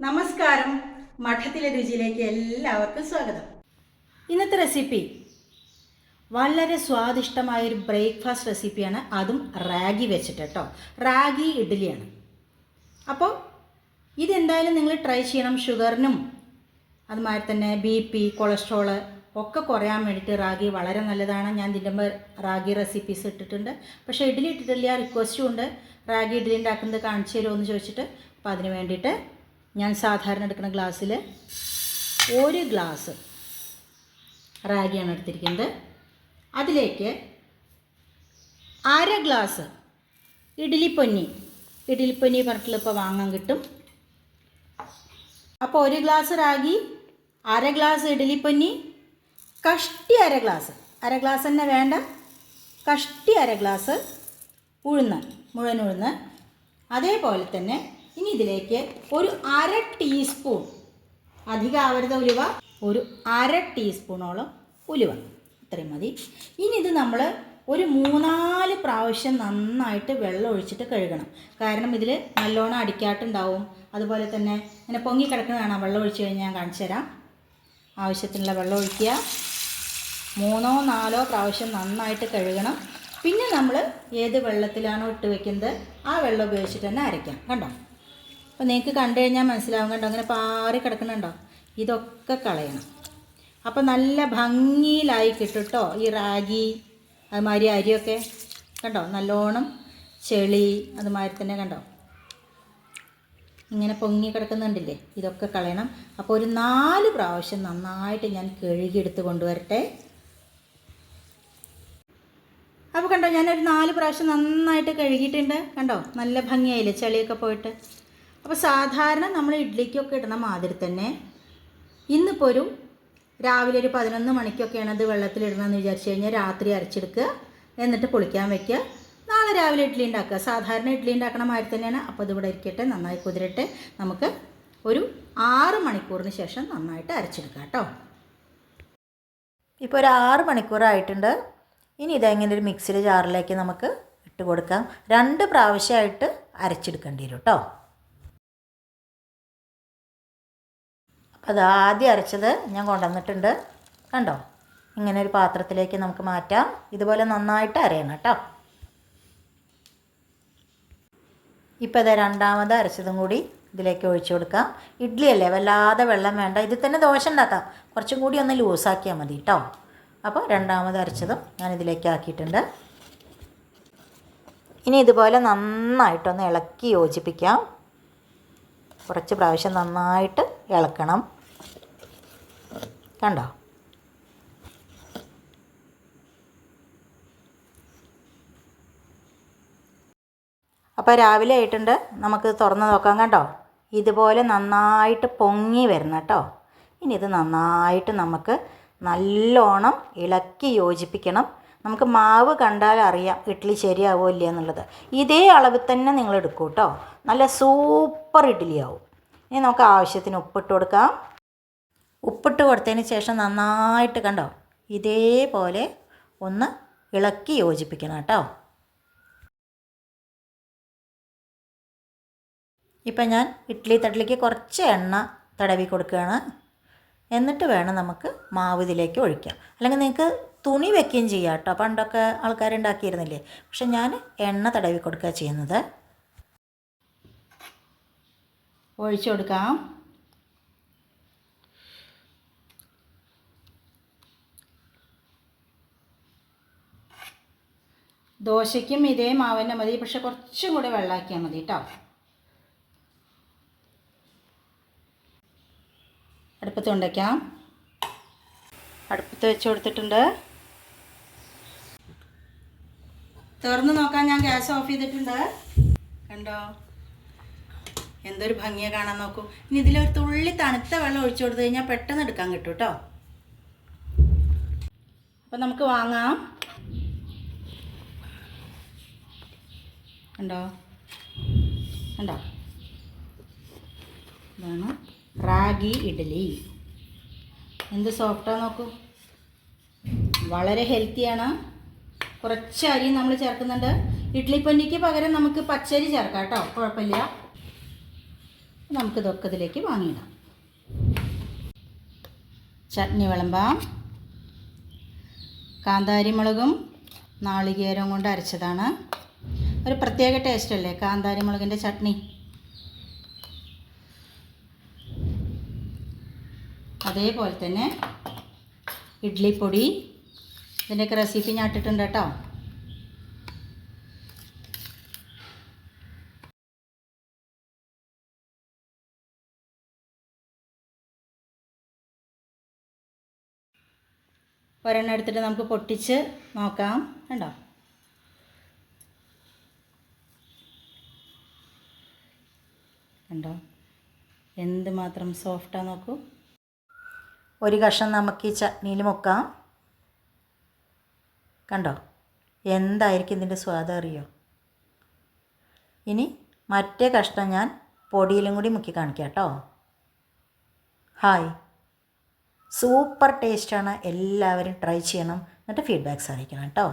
നമസ്കാരം. മഠത്തിലെ രുചിയിലേക്ക് എല്ലാവർക്കും സ്വാഗതം. ഇന്നത്തെ റെസിപ്പി വളരെ സ്വാദിഷ്ടമായ ഒരു ബ്രേക്ക്ഫാസ്റ്റ് റെസിപ്പിയാണ്. അതും റാഗി വെച്ചിട്ട് കേട്ടോ റാഗി ഇഡ്ഡലിയാണ്. അപ്പോൾ ഇതെന്തായാലും നിങ്ങൾ ട്രൈ ചെയ്യണം. ഷുഗറിനും അതുമാതിരി തന്നെ ബി പി കൊളസ്ട്രോൾ ഒക്കെ കുറയാൻ വേണ്ടിയിട്ട് റാഗി വളരെ നല്ലതാണ്. ഞാൻ ഇതിന്റെ മുമ്പ് റാഗി റെസിപ്പീസ് ഇട്ടിട്ടുണ്ട്. പക്ഷേ ഇഡ്ഡലി ഇട്ടിട്ടില്ല. റിക്വസ്റ്റും ഉണ്ട്. റാഗി ഇഡ്ഡലി ഉണ്ടാക്കുന്നത് കാണിച്ചു തരുമോ എന്ന് ചോദിച്ചിട്ട്. അപ്പോൾ അതിന് വേണ്ടിയിട്ട് ഞാൻ സാധാരണ എടുക്കുന്ന ഗ്ലാസ്സിൽ ഒരു ഗ്ലാസ് റാഗിയാണ് എടുത്തിരിക്കുന്നത്. അതിലേക്ക് അര ഗ്ലാസ് ഇഡ്ഡലിപ്പൊന്നി ഇഡ്ഡലിപ്പൊന്നി പറഞ്ഞിട്ടുള്ള ഇപ്പോൾ വാങ്ങാൻ കിട്ടും. അപ്പോൾ ഒരു ഗ്ലാസ് റാഗി അര ഗ്ലാസ് ഇഡ്ഡലിപ്പൊന്നി കഷ്ടി അര ഗ്ലാസ്. അര ഗ്ലാസ് തന്നെ വേണ്ട. കഷ്ടി അര ഗ്ലാസ് ഉഴുന്ന് മുഴുവൻ ഉഴുന്ന്. അതേപോലെ തന്നെ ഇനി ഇതിലേക്ക് ഒരു അര ടീസ്പൂൺ അധികം ആവരുത് ഉലുവ ഒരു അര ടീസ്പൂണോളം ഉലുവ. ഇത്രയും മതി. ഇനി ഇത് നമ്മൾ ഒരു മൂന്നാൽ പ്രാവശ്യം നന്നായിട്ട് വെള്ളം ഒഴിച്ചിട്ട് കഴുകണം. കാരണം ഇതിൽ നല്ലോണം അടിക്കാട്ടുണ്ടാവും. അതുപോലെ തന്നെ ഇങ്ങനെ പൊങ്ങി കിടക്കുന്ന വെള്ളം ഒഴിച്ച് കഴിഞ്ഞാൽ ഞാൻ കാണിച്ചു തരാം. ആവശ്യത്തിനുള്ള വെള്ളം ഒഴിക്കുക. മൂന്നോ നാലോ പ്രാവശ്യം നന്നായിട്ട് കഴുകണം. പിന്നെ നമ്മൾ ഏത് വെള്ളത്തിലാണോ ഇട്ട് വെക്കുന്നത് ആ വെള്ളം ഉപയോഗിച്ചിട്ട് തന്നെ അരയ്ക്കാം. കണ്ടോ? അപ്പോൾ നിങ്ങൾക്ക് കണ്ടു കഴിഞ്ഞാൽ മനസ്സിലാവും കണ്ടോ? അങ്ങനെ പാറി കിടക്കുന്നുണ്ടോ? ഇതൊക്കെ കളയണം. അപ്പോൾ നല്ല ഭംഗിയിലായി കിട്ടും കേട്ടോ ഈ റാഗി അതുമാതിരി അരിയൊക്കെ. കണ്ടോ? നല്ലോണം ചെളി അതുമാതിരി തന്നെ കണ്ടോ? ഇങ്ങനെ പൊങ്ങി കിടക്കുന്നുണ്ടല്ലേ? ഇതൊക്കെ കളയണം. അപ്പോൾ ഒരു നാല് പ്രാവശ്യം നന്നായിട്ട് ഞാൻ കഴുകിയെടുത്ത് കൊണ്ടുവരട്ടെ. അപ്പോൾ കണ്ടോ? ഞാനൊരു നാല് പ്രാവശ്യം നന്നായിട്ട് കഴുകിയിട്ടുണ്ട്. കണ്ടോ? നല്ല ഭംഗിയായില്ലേ? ചെളിയൊക്കെ പോയിട്ട്. അപ്പോൾ സാധാരണ നമ്മൾ ഇഡ്ഡലിക്കൊക്കെ ഇടുന്ന മാതിരി തന്നെ ഇന്നിപ്പോൾ ഒരു രാവിലെ ഒരു പതിനൊന്ന് മണിക്കൊക്കെയാണ് അത് വെള്ളത്തിലിടണമെന്ന് വിചാരിച്ചു കഴിഞ്ഞാൽ രാത്രി അരച്ചെടുക്കുക. എന്നിട്ട് പൊളിക്കാൻ വെക്കുക. നാളെ രാവിലെ ഇഡ്ഡലി ഉണ്ടാക്കുക. സാധാരണ ഇഡ്ഡലി ഉണ്ടാക്കണ മാതിരി തന്നെയാണ്. അപ്പോൾ ഇതിവിടെ ഇരിക്കട്ടെ. നന്നായി കുതിരട്ടെ. നമുക്ക് ഒരു ആറ് മണിക്കൂറിന് ശേഷം നന്നായിട്ട് അരച്ചെടുക്കാം കേട്ടോ. ഇപ്പോൾ ഒരു ആറ് മണിക്കൂറായിട്ടുണ്ട് ഇനി ഇതെങ്ങനെ ഒരു മിക്സിയുടെ ജാറിലേക്ക് നമുക്ക് ഇട്ട് കൊടുക്കാം. രണ്ട് പ്രാവശ്യമായിട്ട് അരച്ചെടുക്കേണ്ടി വരും കേട്ടോ. അത് ആദ്യം അരച്ചത് ഞാൻ കൊണ്ടുവന്നിട്ടുണ്ട്. കണ്ടോ? ഇങ്ങനെ ഒരു പാത്രത്തിലേക്ക് നമുക്ക് മാറ്റാം. ഇതുപോലെ നന്നായിട്ട് അരയണം കേട്ടോ. ഇപ്പോൾ ഇത് രണ്ടാമത് അരച്ചതും കൂടി ഇതിലേക്ക് ഒഴിച്ചു കൊടുക്കാം. ഇഡ്ഡലി അല്ലേ? വല്ലാതെ വെള്ളം വേണ്ട. ഇതിൽ തന്നെ ദോശ ഉണ്ടാക്കാം. കുറച്ചും കൂടി ഒന്ന് ലൂസാക്കിയാൽ മതി കേട്ടോ. അപ്പോൾ രണ്ടാമത് അരച്ചതും ഞാൻ ഇതിലേക്ക് ആക്കിയിട്ടുണ്ട്. ഇനി ഇതുപോലെ നന്നായിട്ടൊന്ന് ഇളക്കി യോജിപ്പിക്കാം. കുറച്ച് പ്രാവശ്യം നന്നായിട്ട് ഇളക്കണം. കണ്ടോ? അപ്പോൾ രാവിലെ ആയിട്ടുണ്ട്. നമുക്ക് തുറന്ന് നോക്കാം കണ്ടോ? ഇതുപോലെ നന്നായിട്ട് പൊങ്ങി വരുന്ന കേട്ടോ. ഇനി ഇത് നന്നായിട്ട് നമുക്ക് നല്ലോണം ഇളക്കി യോജിപ്പിക്കണം. നമുക്ക് മാവ് കണ്ടാൽ അറിയാം ഇഡ്ഡലി ശരിയാവോ ഇല്ല എന്നുള്ളത്. ഇതേ അളവിൽ തന്നെ നിങ്ങൾ എടുക്കൂ കേട്ടോ. നല്ല സൂപ്പർ ഇഡ്ഡലി ആവും. ഇനി നമുക്ക് ആവശ്യത്തിന് ഉപ്പിട്ട് കൊടുക്കാം. ഉപ്പിട്ട് കൊടുത്തതിന് ശേഷം നന്നായിട്ട് കണ്ടോ? ഇതേപോലെ ഒന്ന് ഇളക്കി യോജിപ്പിക്കണം കേട്ടോ. ഇപ്പം ഞാൻ ഇഡ്ഡലി തട്ടിലേക്ക് കുറച്ച് എണ്ണ തടവി കൊടുക്കുകയാണ്. എന്നിട്ട് വേണം നമുക്ക് മാവ് ഇതിലേക്ക് ഒഴിക്കാം. അല്ലെങ്കിൽ നിങ്ങൾക്ക് തുണി വെക്കുകയും ചെയ്യാം കേട്ടോ. പണ്ടൊക്കെ ആൾക്കാരുണ്ടാക്കിയിരുന്നില്ലേ പക്ഷെ ഞാൻ എണ്ണ തടവി കൊടുക്കുക ചെയ്യുന്നത്. ഒഴിച്ചു കൊടുക്കാം. ദോശയ്ക്കും ഇതേ മാവ് തന്നെ മതി പക്ഷെ കുറച്ചും കൂടെ വെള്ളമാക്കിയാൽ മതി കേട്ടോ അടുപ്പത്ത് കൊണ്ടേക്കാം. അടുപ്പത്ത് വെച്ച് കൊടുത്തിട്ടുണ്ട്. തുറന്ന് നോക്കാൻ ഞാൻ ഗ്യാസ് ഓഫ് ചെയ്തിട്ടുണ്ട്. കണ്ടോ? എന്തൊരു ഭംഗിയെ കാണാൻ നോക്കൂ. ഇനി ഇതിലൊരു തുള്ളി തണുത്ത വെള്ളം ഒഴിച്ചു കൊടുത്തു കഴിഞ്ഞാൽ പെട്ടെന്ന് എടുക്കാൻ കിട്ടും കേട്ടോ അപ്പം നമുക്ക് വാങ്ങാം. ഉണ്ടോ കണ്ടോ? ഇതാണ് റാഗി ഇഡ്ഡലി. എന്ത് സോഫ്റ്റാ നോക്കൂ. വളരെ ഹെൽത്തിയാണ് കുറച്ച് അരി നമ്മൾ ചേർക്കുന്നുണ്ട്. ഇഡ്ഡലിപ്പൊന്നിക്ക് പകരം നമുക്ക് പച്ചരി ചേർക്കാം കേട്ടോ. കുഴപ്പമില്ല. നമുക്കിതൊക്കെ ഇതിലേക്ക് വാങ്ങിയിടാം. ചട്നി വിളമ്പാം. കാന്താരി മുളകും നാളികേരവും കൊണ്ട് അരച്ചതാണ്. ഒരു പ്രത്യേക ടേസ്റ്റ് അല്ലേ? കാന്താരി മുളകിന്റെ ചട്നി. അതേപോലെ തന്നെ ഇഡ്ലിപ്പൊടി ഇതിന്റെയൊക്കെ റെസിപ്പി ഞാൻ ഇട്ടിട്ടുണ്ട് കേട്ടോ. ഒരെണ്ണം എടുത്തിട്ട് നമുക്ക് പൊട്ടിച്ച് നോക്കാം. കണ്ടോ? കണ്ടോ? എന്ത് മാത്രം സോഫ്റ്റാ നോക്കൂ. ഒരു കഷ്ണം നമുക്ക് ഈ ചട്നിയിൽ മുക്കാം. കണ്ടോ? എന്തായിരിക്കും ഇതിന്റെ സ്വാദം അറിയോ? ഇനി മറ്റേ കഷ്ണം ഞാൻ പൊടിയിലും കൂടി മുക്കി കാണിക്കാം കേട്ടോ. ഹായ്. സൂപ്പർ ടേസ്റ്റാണ്. എല്ലാവരും ട്രൈ ചെയ്യണം. എന്നിട്ട് ഫീഡ്ബാക്ക്സ് അറിയിക്കണം കേട്ടോ.